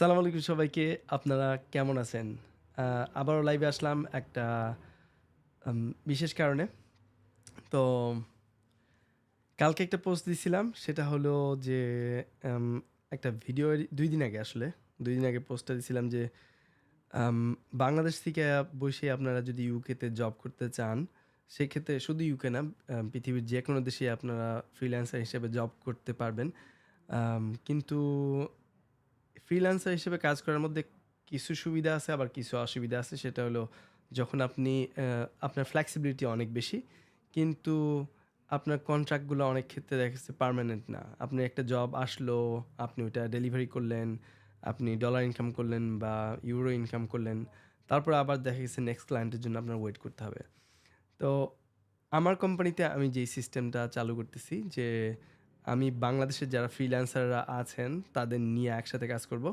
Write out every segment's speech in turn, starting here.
আসসালামু আলাইকুম সবাইকে। আপনারা কেমন আছেন? আবারও লাইভে আসলাম একটা বিশেষ কারণে। তো কালকে একটা পোস্ট দিছিলাম। সেটা হলো যে একটা ভিডিও দুই দিন আগে আসলে। দুই দিন আগে পোস্টটা দিছিলাম যে বাংলাদেশ থেকে বসে আপনারা যদি ইউকেতে জব করতে চান, সেক্ষেত্রে শুধু ইউকে না, পৃথিবীর যে কোনো দেশে আপনারা ফ্রিল্যান্সার হিসেবে জব করতে পারবেন। কিন্তু ফ্রিল্যান্সার হিসেবে কাজ করার মধ্যে কিছু সুবিধা আছে আবার কিছু অসুবিধা আছে। সেটা হলো যখন আপনি আপনার ফ্লেক্সিবিলিটি অনেক বেশি। কিন্তু আপনার কন্ট্রাক্টগুলো অনেক ক্ষেত্রে দেখা যাচ্ছে পার্মানেন্ট না। আপনার একটা জব আসলো, আপনি ওইটা ডেলিভারি করলেন, আপনি ডলার ইনকাম করলেন বা ইউরো ইনকাম করলেন। তারপর আবার দেখা গেছে নেক্সট ক্লায়েন্টের জন্য আপনার ওয়েট করতে হবে। তো আমার কোম্পানিতে আমি যেই সিস্টেমটা চালু করতেছি যে আমি বাংলাদেশের যারা ফ্রিল্যান্সাররা আছেন, তাদের নিয়ে একসাথে কাজ করব।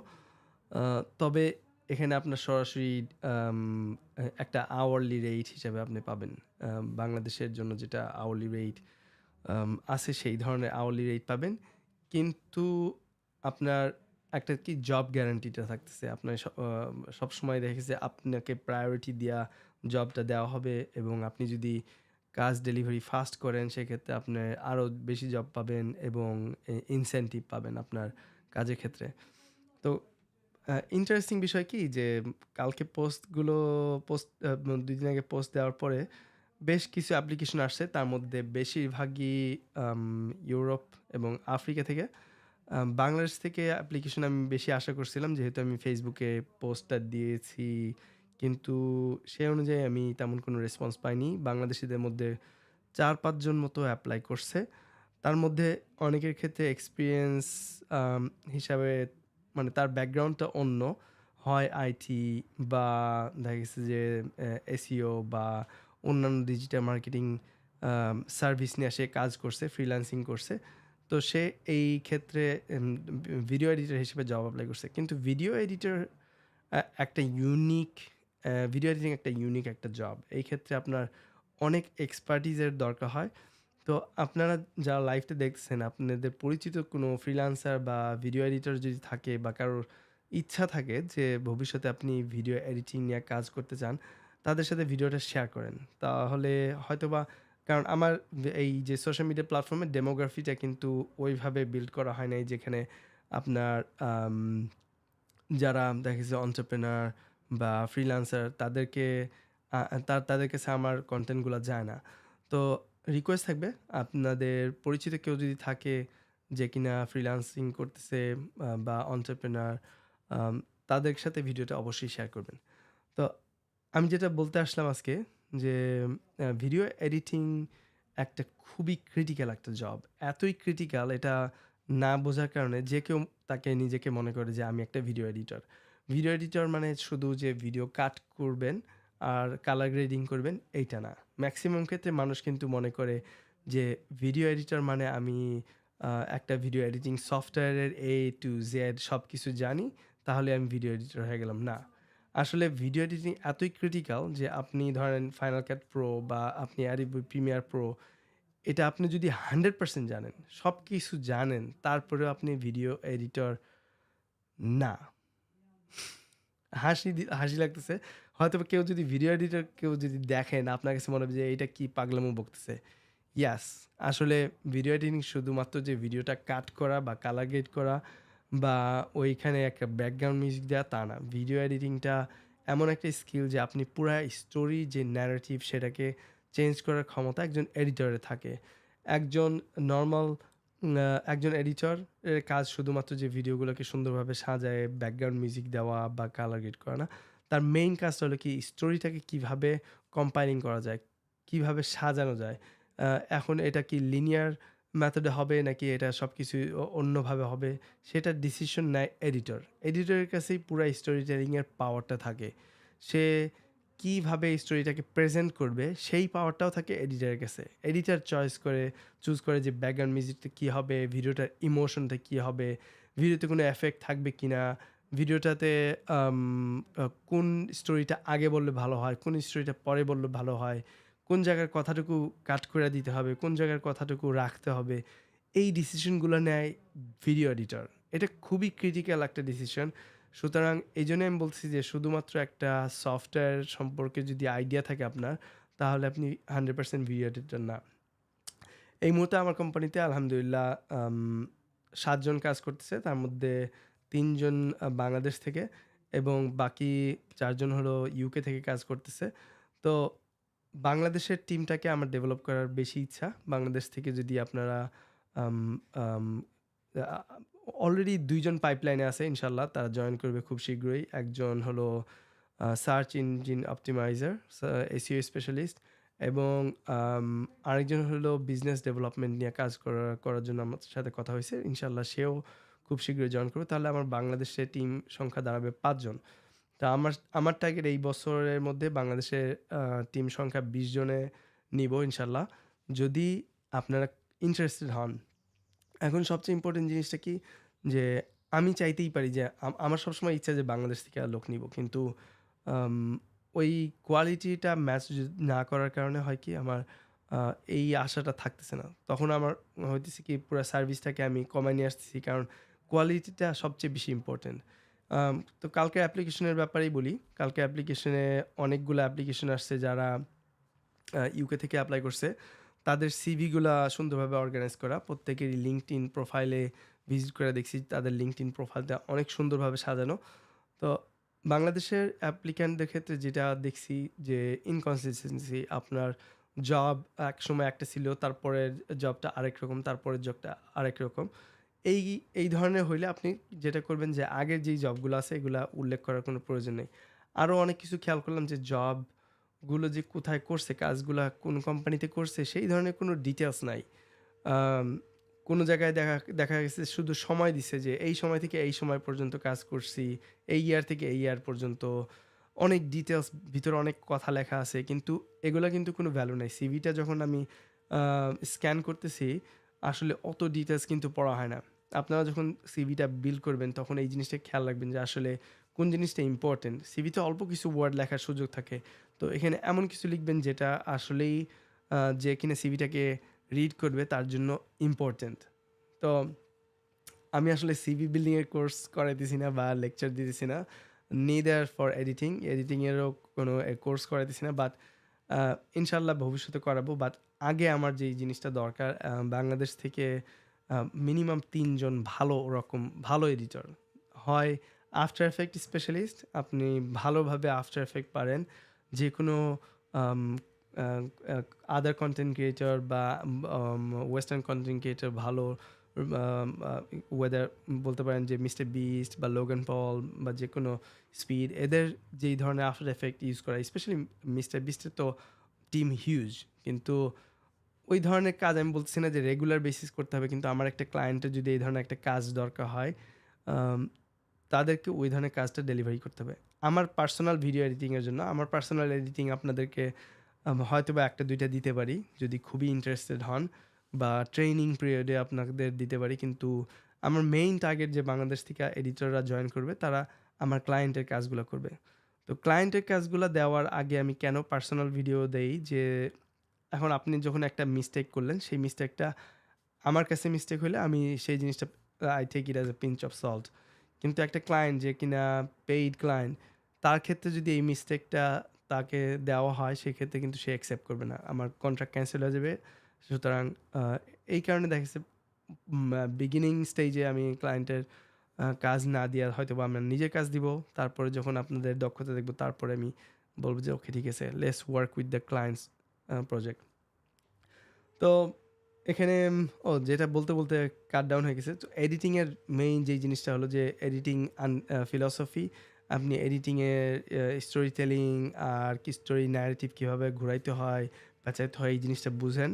তবে এখানে আপনার সরাসরি একটা আওয়ারলি রেট হিসাবে আপনি পাবেন। বাংলাদেশের জন্য যেটা আওয়ারলি রেট আছে সেই ধরনের আওয়ারলি রেট পাবেন। কিন্তু আপনার একটা কি জব গ্যারান্টিটা থাকতেছে। আপনার সবসময় দেখা গেছে আপনাকে প্রায়োরিটি দেওয়া জবটা দেওয়া হবে এবং আপনি যদি কাজ ডেলিভারি ফাস্ট করেন, সেক্ষেত্রে আপনি আরও বেশি জব পাবেন এবং ইনসেন্টিভ পাবেন আপনার কাজের ক্ষেত্রে। তো ইন্টারেস্টিং বিষয় কি যে, কালকে পোস্টগুলো পোস্ট ২ দিন আগে পোস্ট দেওয়ার পরে বেশ কিছু অ্যাপ্লিকেশন আসছে। তার মধ্যে বেশিরভাগই ইউরোপ এবং আফ্রিকা থেকে। বাংলাদেশ থেকে অ্যাপ্লিকেশন আমি বেশি আশা করছিলাম, যেহেতু আমি ফেসবুকে পোস্টটা দিয়েছি। কিন্তু সে অনুযায়ী আমি তেমন কোনো রেসপন্স পাইনি। বাংলাদেশিদের মধ্যে চার পাঁচজন মতো অ্যাপ্লাই করছে। তার মধ্যে অনেকের ক্ষেত্রে এক্সপিরিয়েন্স হিসাবে মানে তার ব্যাকগ্রাউন্ডটা অন্য। হয় আইটি বা দেখা গেছে যে এসিও বা অন্যান্য ডিজিটাল মার্কেটিং সার্ভিস নিয়ে সে কাজ করছে, ফ্রিল্যান্সিং করছে। তো সে এই ক্ষেত্রে ভিডিও এডিটর হিসেবে জব অ্যাপ্লাই করছে। কিন্তু ভিডিও এডিটর একটা ইউনিক ভিডিও এডিটিং একটা ইউনিক একটা জব। এই ক্ষেত্রে আপনার অনেক এক্সপার্টিজ এর দরকার হয়। তো আপনারা যারা লাইভটা দেখছেন আপনাদের পরিচিত কোনো ফ্রিল্যান্সার বা ভিডিও এডিটর যদি থাকে বা কারোর ইচ্ছা থাকে যে ভবিষ্যতে আপনি ভিডিও এডিটিং নিয়ে কাজ করতে চান, তাদের সাথে ভিডিওটা শেয়ার করেন। তাহলে হয়তোবা কারণ আমার এই যে সোশ্যাল মিডিয়া প্ল্যাটফর্মের ডেমোগ্রাফিটা কিন্তু ওইভাবে বিল্ড করা হয় নাই যেখানে আপনার যারা দেখা গেছে এন্টারপ্রেনার বা ফ্রিল্যান্সার তাদেরকে তাদের কাছে আমার কনটেন্টগুলা যায় না। তো রিকোয়েস্ট থাকবে আপনাদের পরিচিত কেউ যদি থাকে যে কিনা ফ্রিল্যান্সিং করতেছে বা অন্টারপ্রেনার তাদের সাথে ভিডিওটা অবশ্যই শেয়ার করবেন। তো আমি যেটা বলতে আসলাম আজকে যে ভিডিও এডিটিং একটা খুবই ক্রিটিক্যাল একটা জব। এতই ক্রিটিক্যাল এটা না বোঝার কারণে যে কেউ তাকে নিজেকে মনে করে যে আমি একটা ভিডিও এডিটর। ভিডিও এডিটর মানে শুধু যে ভিডিও কাট করবেন আর কালার গ্রেডিং করবেন এইটা না। ম্যাক্সিমাম ক্ষেত্রে মানুষ কিন্তু মনে করে যে ভিডিও এডিটর মানে আমি একটা ভিডিও এডিটিং সফটওয়্যারের এ টু জেড সব কিছু জানি তাহলে আমি ভিডিও এডিটর হয়ে গেলাম। না। আসলে ভিডিও এডিটিং এতই ক্রিটিক্যাল যে আপনি ধরেন ফাইনাল Cut প্রো বা আপনি Adobe প্রিমিয়ার প্রো এটা আপনি যদি 100% জানেন, সব কিছু জানেন তারপরেও আপনি ভিডিও এডিটর না। হাসি হাসি লাগতেছে। হয়তোবা কেউ যদি ভিডিও এডিটর কেউ যদি দেখেন আপনার কাছে মনে হবে যে এটা কি পাগলামো বকতেছে। ইয়াস, আসলে ভিডিও এডিটিং শুধুমাত্র যে ভিডিওটা কাট করা বা কালার গ্রেড করা বা ওইখানে একটা ব্যাকগ্রাউন্ড মিউজিক দেওয়া তা না। ভিডিও এডিটিংটা এমন একটা স্কিল যে আপনি পুরা স্টোরি যে ন্যারেটিভ সেটাকে চেঞ্জ করার ক্ষমতা একজন এডিটরে থাকে। একজন নরমাল একজন এডিটর এর কাজ শুধুমাত্র যে ভিডিওগুলোকে সুন্দরভাবে সাজায় ব্যাকগ্রাউন্ড মিউজিক দেওয়া বা কালার গ্রেড করা না। তার মেইন কাজটা হলো কি স্টোরিটাকে কীভাবে কম্পাইলিং করা যায়, কীভাবে সাজানো যায়। এখন এটা কি লিনিয়ার মেথডে হবে নাকি এটা সবকিছুই অ অন্যভাবে হবে সেটার ডিসিশন নেয় এডিটর। এডিটরের কাছেই পুরো স্টোরি টেলিং এর পাওয়ারটা থাকে। সে কীভাবে স্টোরিটাকে প্রেজেন্ট করবে সেই পাওয়ারটাও থাকে এডিটরের কাছে। এডিটার চয়েস করে চুজ করে যে ব্যাকগ্রাউন্ড মিউজিকটা কী হবে, ভিডিওটার ইমোশনটা কি হবে, ভিডিওতে কোনো এফেক্ট থাকবে কিনা, ভিডিওটাতে কোন স্টোরিটা আগে বললে ভালো হয়, কোন স্টোরিটা পরে বললে ভালো হয়, কোন জায়গার কথাটুকু কাট করে দিতে হবে, কোন জায়গার কথাটুকু রাখতে হবে। এই ডিসিশনগুলো নেয় ভিডিও এডিটর। এটা খুবই ক্রিটিক্যাল একটা ডিসিশন। সুতরাং এই জন্য আমি বলছি যে শুধুমাত্র একটা সফটওয়্যার সম্পর্কে যদি আইডিয়া থাকে আপনার, তাহলে আপনি হান্ড্রেড পার্সেন্ট ভিডিও এডিটর না। এই মুহূর্তে আমার কোম্পানিতে আলহামদুলিল্লাহ সাতজন কাজ করতেছে, তার মধ্যে তিনজন বাংলাদেশ থেকে এবং বাকি চারজন হলো ইউকে থেকে কাজ করতেছে। তো বাংলাদেশের টিমটাকে আমার ডেভেলপ করার বেশি ইচ্ছা। বাংলাদেশ থেকে যদি আপনারা অলরেডি দুইজন পাইপলাইনে আছে ইনশাল্লাহ তারা জয়েন করবে খুব শীঘ্রই। একজন হলো search engine optimizer SEO specialist এবং আরেকজন হলো বিজনেস ডেভেলপমেন্ট নিয়ে কাজ করার করার জন্য আমার সাথে কথা হয়েছে। ইনশাল্লাহ সেও খুব শীঘ্রই জয়েন করবে। তাহলে আমার বাংলাদেশে টিম সংখ্যা দাঁড়াবে পাঁচজন। তা আমার আমার টার্গেট এই বছরের মধ্যে বাংলাদেশের টিম সংখ্যা বিশ জনে নিব ইনশাল্লাহ যদি আপনারা ইন্টারেস্টেড হন এখন সবচেয়ে ইম্পর্টেন্ট জিনিসটা কি? যে আমি চাইতেই পারি যে আমার সবসময় ইচ্ছা যে বাংলাদেশ থেকে লোক নিব। কিন্তু ওই কোয়ালিটিটা ম্যাচ না করার কারণে হয় কি? আমার এই আশাটা থাকতেছে না। তখন আমার হইতেছে কি, পুরো সার্ভিসটাকে আমি কমায় নিয়ে আসতেছি। কারণ কোয়ালিটিটা সবচেয়ে বেশি ইম্পর্টেন্ট তো কালকে অ্যাপ্লিকেশনের ব্যাপারেই বলি। কালকে অ্যাপ্লিকেশনে অনেকগুলো অ্যাপ্লিকেশন আসছে যারা ইউকে থেকে অ্যাপ্লাই করছে। তাদের সিভিগুলা সুন্দরভাবে অর্গানাইজ করা। প্রত্যেকেরই লিঙ্কড ইন প্রোফাইলে ভিজিট করে দেখছি, তাদের লিঙ্কড ইন প্রোফাইলটা অনেক সুন্দরভাবে সাজানো। তো বাংলাদেশের অ্যাপ্লিক্যান্টদের ক্ষেত্রে যেটা দেখছি যে ইনকনসিস্টেন্সি আপনার জব এক সময় একটা ছিল, তারপরের জবটা আরেক রকম, তারপরের জবটা আরেক রকম। এই এই ধরনের হইলে আপনি যেটা করবেন যে আগের যেই জবগুলো আছে, এগুলা উল্লেখ করার কোনো প্রয়োজন নেই। আরও অনেক কিছু খেয়াল করলাম যে জবগুলো যে কোথায় করছে, কাজগুলা কোন কোম্পানিতে করছে, সেই ধরনের কোনো ডিটেলস নাই। কোনো জায়গায় দেখা দেখা গেছে শুধু সময় দিছে যে এই সময় থেকে এই সময় পর্যন্ত কাজ করছি, এই ইয়ার থেকে এই ইয়ার পর্যন্ত। অনেক ডিটেলস ভিতরে অনেক কথা লেখা আছে, কিন্তু এগুলা কিন্তু কোনো ভ্যালু নাই। সিভিটা যখন আমি স্ক্যান করতেছি, আসলে অত ডিটেলস কিন্তু পড়া হয় না। আপনারা যখন সিভিটা বিল করবেন, তখন এই জিনিসটা খেয়াল রাখবেন যে আসলে কোন জিনিসটা ইম্পর্টেন্ট সিভিতে অল্প কিছু ওয়ার্ড লেখার সুযোগ থাকে। তো এখানে এমন কিছু লিখবেন যেটা আসলেই যে কিনা সিভিটাকে রিড করবে তার জন্য ইম্পর্টেন্ট তো আমি আসলে সিভি বিল্ডিংয়ের কোর্স করাইতেছি না বা লেকচার দিতেছি না নিদার ফর এডিটিং এডিটিংয়েরও কোনো কোর্স করাইতেছি না বাট ইনশাল্লাহ ভবিষ্যতে করাবো বাট আগে আমার যেই জিনিসটা দরকার বাংলাদেশ থেকে মিনিমাম তিনজন ভালো রকম ভালো এডিটর হয় আফটার এফেক্ট স্পেশালিস্ট আপনি ভালোভাবে আফটার এফেক্ট পারেন যে কোনো আদার কন্টেন্ট ক্রিয়েটর বা ওয়েস্টার্ন কন্টেন্ট ক্রিয়েটর ভালো ওয়েদার বলতে পারেন যে মিস্টার বিস্ট বা লোগান পল বা যে কোনো স্পিড এদের যেই ধরনের আফটার এফেক্ট ইউজ করা স্পেশালি মিস্টার বিস্টের তো টিম হিউজ কিন্তু ওই ধরনের কাজ আমি বলছি না যে রেগুলার বেসিস করতে হবে, কিন্তু আমার একটা ক্লায়েন্টের যদি এই ধরনের একটা কাজ দরকার হয় তাদেরকে ওই ধরনের কাজটা ডেলিভারি করতে হবে। আমার পার্সোনাল ভিডিও এডিটিংয়ের জন্য, আমার পার্সোনাল এডিটিং আপনাদেরকে হয়তো বা একটা, দুইটা দিতে পারি, যদি খুবই ইন্টারেস্টেড হন বা ট্রেনিং পিরিয়ডে আপনাদের দিতে পারি, কিন্তু আমার মেইন টার্গেট যে বাংলাদেশ থেকে এডিটররা জয়েন করবে, তারা আমার ক্লায়েন্টের কাজগুলো করবে। তো ক্লায়েন্টের কাজগুলো দেওয়ার আগে আমি কেন পার্সোনাল ভিডিও দেই? যে এখন আপনি যখন একটা মিস্টেক করলেন, সেই মিস্টেকটা আমার কাছে মিস্টেক হলে আমি সেই জিনিসটা I take it as a pinch of salt কিন্তু একটা ক্লায়েন্ট যে কিনা পেইড ক্লায়েন্ট তার ক্ষেত্রে যদি এই মিস্টেকটা তাকে দেওয়া হয়, সেক্ষেত্রে কিন্তু সে অ্যাকসেপ্ট করবে না। আমার কন্ট্রাক্ট ক্যান্সেল হয়ে যাবে। সুতরাং এই কারণে দেখা গেছে বিগিনিং স্টেজে আমি ক্লায়েন্টের কাজ না দিয়ে হয়তো বা আমরা নিজের কাজ দিব। তারপরে যখন আপনাদের দক্ষতা দেখব, তারপরে আমি বলব যে ওকে ঠিক আছে less work with the clients project তো এখানে ও, যেটা বলতে বলতে কাট ডাউন হয়ে গেছে। তো এডিটিংয়ের মেইন যেই জিনিসটা হলো যে এডিটিং ফিলসফি আপনি এডিটিংয়ের স্টোরি টেলিং আর কি স্টোরি ন্যারেটিভ কীভাবে ঘুরাইতে হয় বাঁচাইতে হয়, এই জিনিসটা বুঝেন।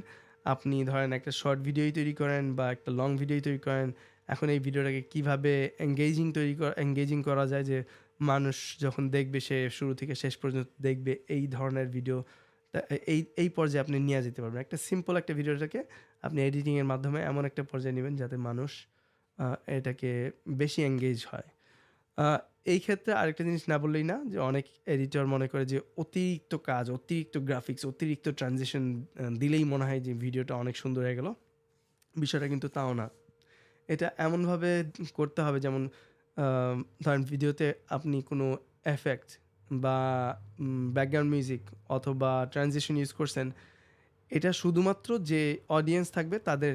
আপনি ধরেন একটা শর্ট ভিডিওই তৈরি করেন বা একটা লং ভিডিওই তৈরি করেন, এখন এই ভিডিওটাকে কীভাবে এঙ্গেজিং তৈরি করা এঙ্গেজিং করা যায় যে, মানুষ যখন দেখবে সে শুরু থেকে শেষ পর্যন্ত দেখবে এই ধরনের ভিডিও এই এই পর্যায়ে আপনি নিয়ে যেতে পারবেন। একটা সিম্পল একটা ভিডিওটাকে আপনি এডিটিংয়ের মাধ্যমে এমন একটা পর্যায়ে নেবেন যাতে মানুষ এটাকে বেশি এঙ্গেজ হয়। এই ক্ষেত্রে আরেকটা জিনিস না বললেই না, যে অনেক এডিটর মনে করে যে অতিরিক্ত কাজ, অতিরিক্ত গ্রাফিক্স অতিরিক্ত ট্রানজেকশন দিলেই মনে হয় যে ভিডিওটা অনেক সুন্দর হয়ে গেল। বিষয়টা কিন্তু তাও না। এটা এমনভাবে করতে হবে যেমন ধরেন ভিডিওতে আপনি কোনো এফেক্ট বা ব্যাকগ্রাউন্ড মিউজিক অথবা ট্রানজিশন ইউজ করছেন, এটা শুধুমাত্র যে অডিয়েন্স থাকবে তাদের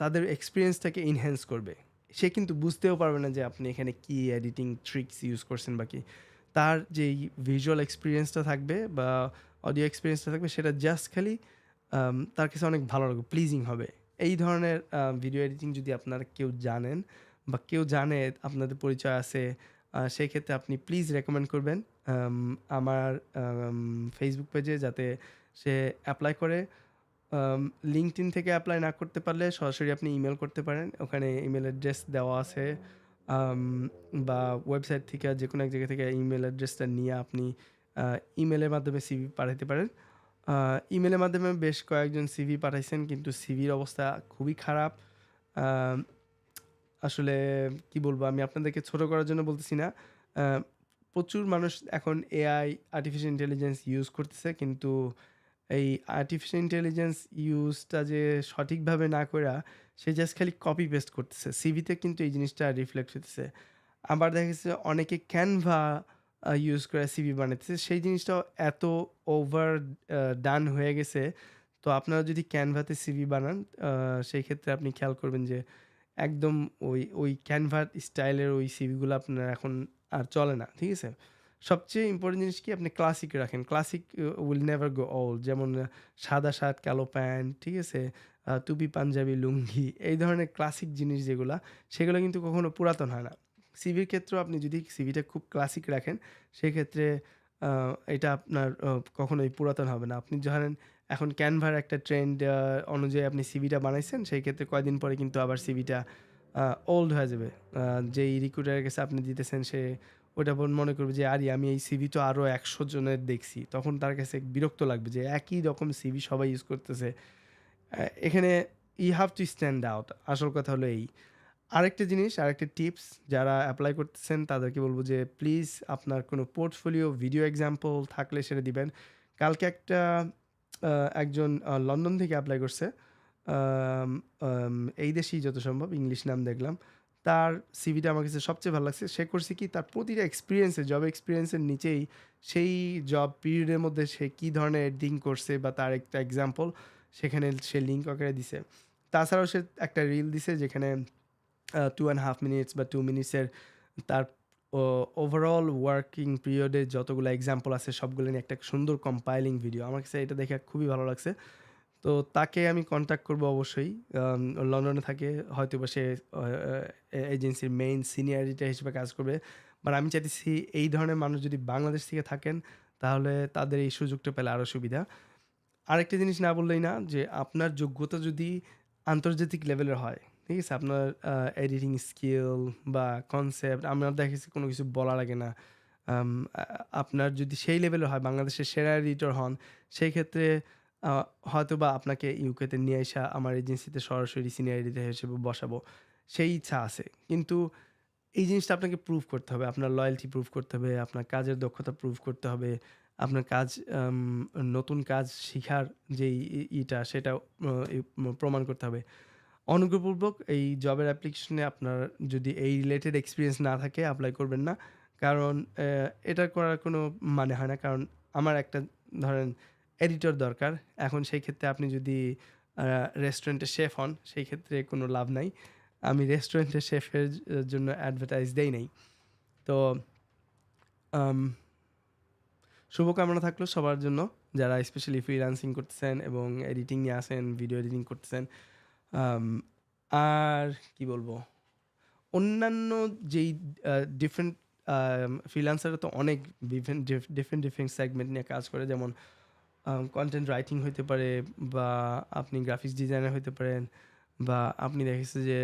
তাদের এক্সপিরিয়েন্সটাকে এনহ্যান্স করবে। সে কিন্তু বুঝতেও পারবে না যে আপনি এখানে কি এডিটিং ট্রিক্স ইউজ করছেন বা কি। তার যেই ভিজুয়াল এক্সপিরিয়েন্সটা থাকবে বা অডিও এক্সপিরিয়েন্সটা থাকবে সেটা জাস্ট খালি তার কাছে অনেক ভালো লাগবে, প্লিজিং হবে। এই ধরনের ভিডিও এডিটিং যদি আপনারা কেউ জানেন বা কেউ জানে আপনাদের পরিচয় আছে, আ সেক্ষেত্রে আপনি প্লিজ রেকমেন্ড করবেন আমার ফেসবুক পেজে যাতে সে অ্যাপ্লাই করে। আম ইন থেকে অ্যাপ্লাই না করতে পারলে সরাসরি আপনি ইমেল করতে পারেন। ওখানে ইমেল অ্যাড্রেস দেওয়া আছে। বা ওয়েবসাইট থেকে যে কোনো এক জায়গা থেকে ইমেল অ্যাড্রেসটা নিয়ে আপনি ইমেলের মাধ্যমে সিভি পাঠাইতে পারেন। ইমেলের মাধ্যমে বেশ কয়েকজন সিভি পাঠাইছেন, কিন্তু সিভির অবস্থা খুবই খারাপ। আসলে কি বলব আমি আপনাদেরকে ছোট করার জন্য বলতেছি না। প্রচুর মানুষ এখন এআই, আর্টিফিশিয়াল ইন্টেলিজেন্স ইউজ করতেছে। কিন্তু এই আর্টিফিশিয়াল ইন্টেলিজেন্স ইউজটা যে সঠিকভাবে না করা সে জাস্ট খালি কপি পেস্ট করতেছে। সিভিতে কিন্তু এই জিনিসটা রিফ্লেক্ট হতেছে আবার দেখা গেছে অনেকে ক্যানভা ইউজ করে সিভি বানাইতেছে। সেই জিনিসটাও এত ওভার ডান হয়ে গেছে। তো আপনারা যদি ক্যানভাতে সিভি বানান সেই ক্ষেত্রে আপনি খেয়াল করবেন যে একদম ওই ওই Canva স্টাইলের ওই সিভিগুলো আপনার এখন আর চলে না। ঠিক আছে? সবচেয়ে ইম্পোর্টেন্ট জিনিস কি আপনি ক্লাসিক রাখেন। Classic will never go all যেমন সাদা শার্ট, কালো প্যান্ট, ঠিক আছে? টুপি, পাঞ্জাবি, লুঙ্গি এই ধরনের ক্লাসিক জিনিস যেগুলা সেগুলো কিন্তু কখনো পুরাতন হয় না। সিভির ক্ষেত্রেও আপনি যদি সিভিটা খুব ক্লাসিক রাখেন সেক্ষেত্রে এটা আপনার কখনোই পুরাতন হবে না। আপনি ধরেন এখন ক্যানভার একটা ট্রেন্ড অনুযায়ী আপনি সিভিটা বানাইছেন সেই ক্ষেত্রে কয়দিন পরে কিন্তু আবার সিভিটা ওল্ড হয়ে যাবে। যেই রিক্রুটারের কাছে আপনি দিতেছেন সে ওটা মনে করবে যে আরে আমি এই সিভি তো আরও একশো জনের দেখছি। তখন তার কাছে বিরক্ত লাগবে যে একই রকম সিভি সবাই ইউজ করতেছে। এখানে ই have টু স্ট্যান্ড আউট আসল কথা হলো এই। আরেকটা জিনিস, আরেকটা টিপস যারা অ্যাপ্লাই করতেছেন তাদেরকে বলব যে প্লিজ আপনার কোনো পোর্টফোলিও ভিডিও এক্সাম্পল থাকলে সেটা দিবেন। কালকে একটা একজন লন্ডন থেকে অ্যাপ্লাই করছে। এই দেশেই যত সম্ভব ইংলিশ নাম দেখলাম। তার সিভিটা আমার কাছে সবচেয়ে ভালো লাগছে। সে করছে কি, তার প্রতিটা এক্সপিরিয়েন্সে জব এক্সপিরিয়েন্সের নিচেই সেই জব পিরিয়ডের মধ্যে সে কী ধরনের এডিটিং করছে বা তার একটা এক্সাম্পল সেখানে সে লিঙ্ক আকারে দিছে। তাছাড়াও সে একটা রিল দিছে যেখানে আ 2 1/2 মিনিটস বা টু মিনিটসের তার ওভারঅল ওয়ার্কিং পিরিয়ড যতগুলা এক্সাম্পল আছে সবগুলো নিয়ে একটা সুন্দর কম্পাইলিং ভিডিও। আমার কাছে এটা দেখে খুবই ভালো লাগছে। তো তাকে আমি কনট্যাক্ট করব অবশ্যই। লন্ডনে থাকে হয়তোবা সে এজেন্সির মেইন সিনিয়র এডিটর হিসেবে কাজ করবে। বাট আমি চাইতেছি এই ধরনের মানুষ যদি বাংলাদেশ থেকে থাকেন তাহলে তাদের এই সুযোগটা পেলে আরও সুবিধা। আরেকটা জিনিস না বললেই না যে আপনার যোগ্যতা যদি আন্তর্জাতিক লেভেলের হয়, ঠিক আছে? আপনার এডিটিং স্কিল বা কনসেপ্ট আমার দেখা গেছে কোনো কিছু বলা লাগে না। আপনার যদি সেই লেভেলের হয় বাংলাদেশের সেরা এডিটর হন, সেই ক্ষেত্রে আ হয়তোবা আপনাকে ইউকেতে নিয়ে আইসা আমার এজেন্সিতে সরাসরি সিনিয়র এডিটর হিসেবে বসাবো। সেই ইচ্ছা আছে। কিন্তু এই জিনিসটা আপনাকে প্রুভ করতে হবে। আপনার লয়াল্টি প্রুভ করতে হবে, আপনার কাজের দক্ষতা প্রুভ করতে হবে। আপনার কাজ নতুন কাজ শিখার যেই ইটা সেটা প্রমাণ করতে হবে। অনুগ্রহপূর্বক এই জবের অ্যাপ্লিকেশনে আপনার যদি এই রিলেটেড এক্সপিরিয়েন্স না থাকে অ্যাপ্লাই করবেন না। কারণ এটা করার কোনো মানে হয় না। কারণ আমার একটা ধরেন এডিটর দরকার। এখন সেই ক্ষেত্রে আপনি যদি রেস্টুরেন্টে শেফ হন সেই ক্ষেত্রে কোনো লাভ নাই। আমি রেস্টুরেন্টে শেফের জন্য অ্যাডভার্টাইজ দেই নাই। তো শুভকামনা থাকল সবার জন্য যারা স্পেশালি ফ্রিল্যান্সিং করতেছেন এবং এডিটিং নিয়ে আছেন, ভিডিও এডিটিং করতেছেন। আর কি বলব? অন্যান্য যেই ডিফারেন্ট আম ফ্রিল্যান্সাররা তো অনেক বিভিন ডিফ ডিফারেন্ট, ডিফারেন্ট সেগমেন্ট নিয়ে কাজ করে। যেমন কন্টেন্ট রাইটিং হইতে পারে বা আপনি গ্রাফিক্স ডিজাইনার হইতে পারেন বা আপনি দেখা গেছে যে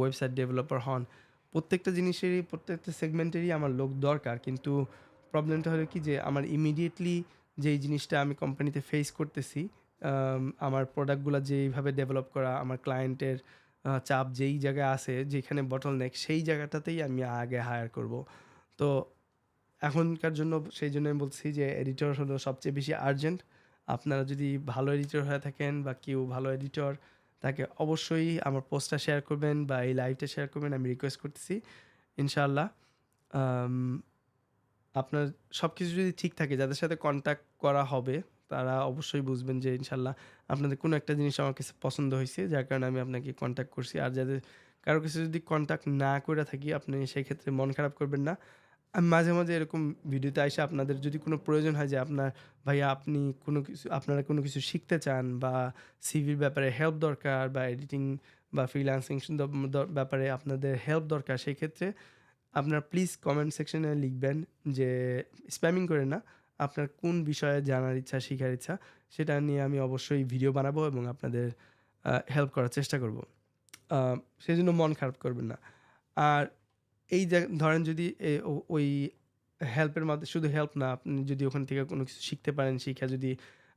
ওয়েবসাইট ডেভেলপার হন। প্রত্যেকটা জিনিসেরই প্রত্যেকটা সেগমেন্টেরই আমার লোক দরকার। কিন্তু প্রবলেমটা হলো কি যে আমার ইমিডিয়েটলি যেই জিনিসটা আমি কোম্পানিতে ফেস করতেছি, আমার প্রোডাক্টগুলো যেইভাবে ডেভেলপ করা, আমার ক্লায়েন্টের চাপ যেই জায়গায় আছে, যেখানে বটলনেক সেই জায়গাটাতেই আমি আগে হায়ার করব। তো এখনকার জন্য সেই জন্য আমি বলছি যে এডিটর হলো সবচেয়ে বেশি আর্জেন্ট। আপনারা যদি ভালো এডিটর হয়ে থাকেন বা কেউ ভালো এডিটর তাকে অবশ্যই আমার পোস্টটা শেয়ার করবেন বা এই লাইভটা শেয়ার করবেন আমি রিকোয়েস্ট করতেছি ইনশাআল্লাহ আপনার সব কিছু যদি ঠিক থাকে যাদের সাথে কন্ট্যাক্ট করা হবে তারা অবশ্যই বুঝবেন যে ইনশাল্লাহ আপনাদের কোনো একটা জিনিস আমার কাছে পছন্দ হয়েছে, যার কারণে আমি আপনাকে কন্ট্যাক্ট করছি। আর যাদের কারও কাছে যদি কন্ট্যাক্ট না করে থাকি, আপনি সেই ক্ষেত্রে মন খারাপ করবেন না। আমি মাঝে মাঝে এরকম ভিডিওতে এসে আপনাদের যদি কোনো প্রয়োজন হয় যে আপনার ভাইয়া আপনি কোনো কিছু, আপনারা কোনো কিছু শিখতে চান বা সিভির ব্যাপারে হেল্প দরকার বা এডিটিং বা ফ্রিল্যান্সিং ব্যাপারে আপনাদের হেল্প দরকার সেই ক্ষেত্রে আপনার প্লিজ কমেন্ট সেকশনে লিখবেন যে, স্প্যামিং করে না। আপনার কোন বিষয়ে জানার ইচ্ছা, শেখার ইচ্ছা, সেটা নিয়ে আমি অবশ্যই ভিডিও বানাবো এবং আপনাদের হেল্প করার চেষ্টা করব। সেই জন্য মন খারাপ করবেন না। আর এই ধরেন যদি ওই হেল্পের মধ্যে শুধু হেল্প না, আপনি যদি ওখান থেকে কোনো কিছু শিখতে পারেন, শিখে যদি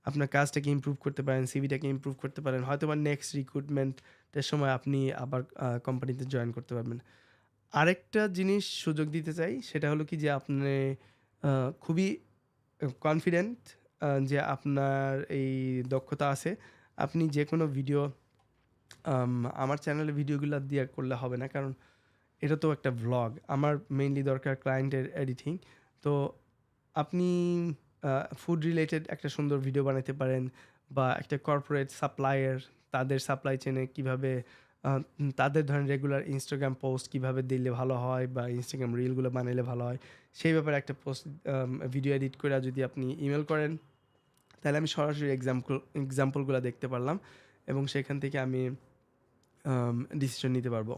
আপনার কাজটাকে ইমপ্রুভ করতে পারেন সিভিটাকে ইমপ্রুভ করতে পারেন হয়তো বা নেক্সট রিক্রুটমেন্টের সময় আপনি আবার কোম্পানিতে জয়েন করতে পারবেন। আরেকটা জিনিস সুযোগ দিতে চাই, সেটা হলো কি যে, আপনি খুবই কনফিডেন্ট যে আপনার এই দক্ষতা আছে, আপনি যে কোনো ভিডিও আমার চ্যানেলে ভিডিওগুলো দিয়ে করলে হবে না। কারণ এটা তো একটা ভ্লগ আমার মেইনলি দরকার ক্লায়েন্টের এডিটিং তো আপনি ফুড রিলেটেড একটা সুন্দর ভিডিও বানাতে পারেন, বা একটা কর্পোরেট সাপ্লায়ার তাদের সাপ্লাই চেনে কীভাবে তাদের ধরেন রেগুলার ইনস্টাগ্রাম পোস্ট কীভাবে দিলে ভালো হয় বা ইনস্টাগ্রাম রিলগুলো বানাইলে ভালো হয়, সেই ব্যাপারে একটা পোস্ট ভিডিও এডিট করে যদি আপনি ইমেল করেন, তাহলে আমি সরাসরি এক্সাম্পল এক্সাম্পলগুলো দেখতে পারলাম এবং সেখান থেকে আমি ডিসিশন নিতে পারব।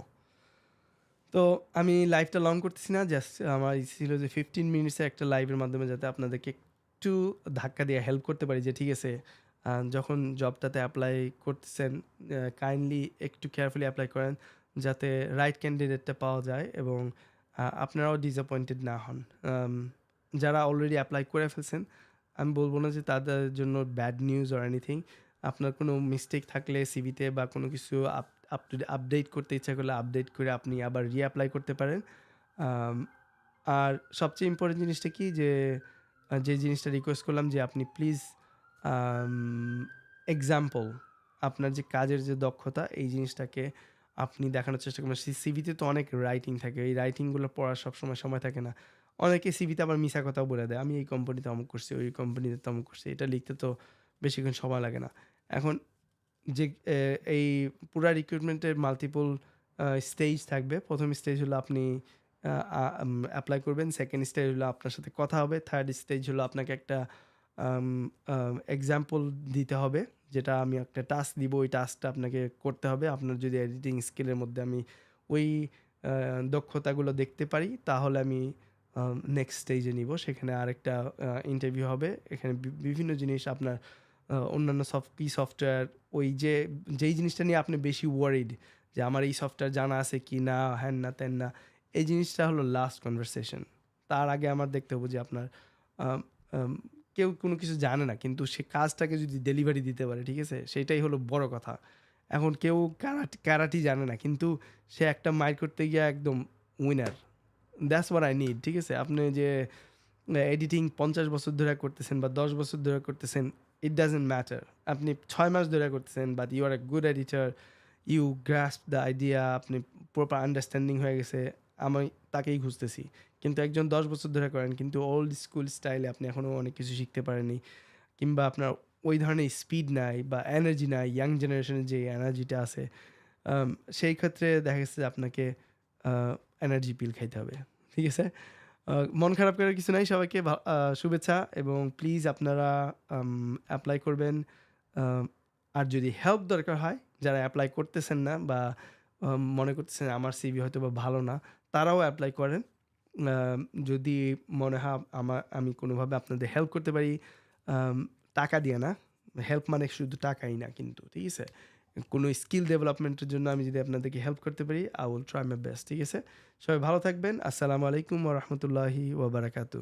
তো আমি লাইভটা লং করতেছি না জাস্ট আমার ছিল যে ফিফটিন মিনিটসে একটা লাইভের মাধ্যমে যাতে আপনাদেরকে একটু ধাক্কা দিয়ে হেল্প করতে পারি যে, ঠিক আছে যখন জবটাতে অ্যাপ্লাই করতেছেন কাইন্ডলি একটু কেয়ারফুলি অ্যাপ্লাই করেন যাতে রাইট ক্যান্ডিডেটটা পাওয়া যায় এবং আপনারাও ডিসঅ্যাপয়েন্টেড না হন। যারা অলরেডি অ্যাপ্লাই করে ফেলছেন, আমি বলব না যে তাদের জন্য ব্যাড নিউজ অর এনিথিং আপনার কোনো মিস্টেক থাকলে সিভিতে বা কোনো কিছু আপ আপ টু আপডেট করতে ইচ্ছা করলে আপডেট করে আপনি আবার রিঅ্যাপ্লাই করতে পারেন। আর সবচেয়ে ইম্পর্টেন্ট জিনিসটা কি যে যে জিনিসটা রিকোয়েস্ট করলাম যে আপনি প্লিজ এক্সাম্পল আপনার যে কাজের যে দক্ষতা, এই জিনিসটাকে আপনি দেখানোর চেষ্টা করবেন। সিভিতে তো অনেক রাইটিং থাকে। এই রাইটিংগুলো পড়ার সবসময় সময় থাকে না। অনেকে সিভিতে আবার মিশা কথাও বলে দেয়, আমি এই কোম্পানিতে অমুক করছি, ওই কোম্পানিতে তমুক করছি। এটা লিখতে তো বেশিক্ষণ সময় লাগে না। এখন যে এই পুরা রিক্রুটমেন্টের মাল্টিপল স্টেজ থাকবে। প্রথম স্টেজ হলো আপনি অ্যাপ্লাই করবেন। সেকেন্ড স্টেজ হলো আপনার সাথে কথা হবে। থার্ড স্টেজ হলো আপনাকে একটা এক্সাম্পল দিতে হবে, যেটা আমি একটা টাস্ক দিব, ওই টাস্কটা আপনাকে করতে হবে। আপনার যদি এডিটিং স্কিলের মধ্যে আমি ওই দক্ষতাগুলো দেখতে পারি, তাহলে আমি নেক্সট স্টেজে নিব। সেখানে আরেকটা ইন্টারভিউ হবে। এখানে বিভিন্ন জিনিস আপনার অন্যান্য সফট কি সফটওয়্যার ওই যে, যেই জিনিসটা নিয়ে আপনি বেশি ওয়ারিড যে আমার এই সফটওয়্যার জানা আছে কি না, হ্যান না তেন না, এই জিনিসটা হলো লাস্ট কনভারসেশন তার আগে আমার দেখতে হবে যে আপনার কেউ কোনো কিছু জানে না, কিন্তু সে কাজটাকে যদি ডেলিভারি দিতে পারে, ঠিক আছে? সেটাই হলো বড় কথা। এখন কেউ ক্যারাটি ক্যারাটি জানে না, কিন্তু সে একটা মাইর করতে গিয়ে একদম winner that's what I need ঠিক আছে? আপনি যে এডিটিং পঞ্চাশ বছর ধরে করতেছেন বা দশ বছর ধরে করতেছেন ইট ডাজেন্ট ম্যাটার আপনি ছয় মাস ধরে করতেছেন but you are a good editor you grasp the idea আপনি প্রপার আন্ডারস্ট্যান্ডিং হয়ে গেছে, আমি তাকেই খুঁজতেছি। কিন্তু একজন দশ বছর ধরে করেন, কিন্তু ওল্ড স্কুল স্টাইলে আপনি এখনও অনেক কিছু শিখতে পারেননি। কিংবা আপনার ওই ধরনের স্পিড নাই বা এনার্জি নাই ইয়াং জেনারেশনের যে এনার্জিটা আছে সেই ক্ষেত্রে দেখা গেছে যে আপনাকে এনার্জি পিল খাইতে হবে, ঠিক আছে? মন খারাপ করার কিছু নাই, সবাইকে শুভেচ্ছা এবং প্লিজ আপনারা অ্যাপ্লাই করবেন। আর যদি হেল্প দরকার হয়, যারা অ্যাপ্লাই করতেছেন না বা মনে করতেছেন আমার সিভি হয়তো বা ভালো না, তারাও অ্যাপ্লাই করেন। যদি মনে হয় আমার, আমি কোনোভাবে আপনাদের হেল্প করতে পারি টাকা দিয়ে না হেল্প মানে শুধু টাকাই না কিন্তু, ঠিক আছে? কোনো স্কিল ডেভেলপমেন্টের জন্য আমি যদি আপনাদেরকে হেল্প করতে পারি I will try my best ঠিক আছে? সবাই ভালো থাকবেন, আসসালামু আলাইকুম রহমতুল্লাহি ওবরাকাতু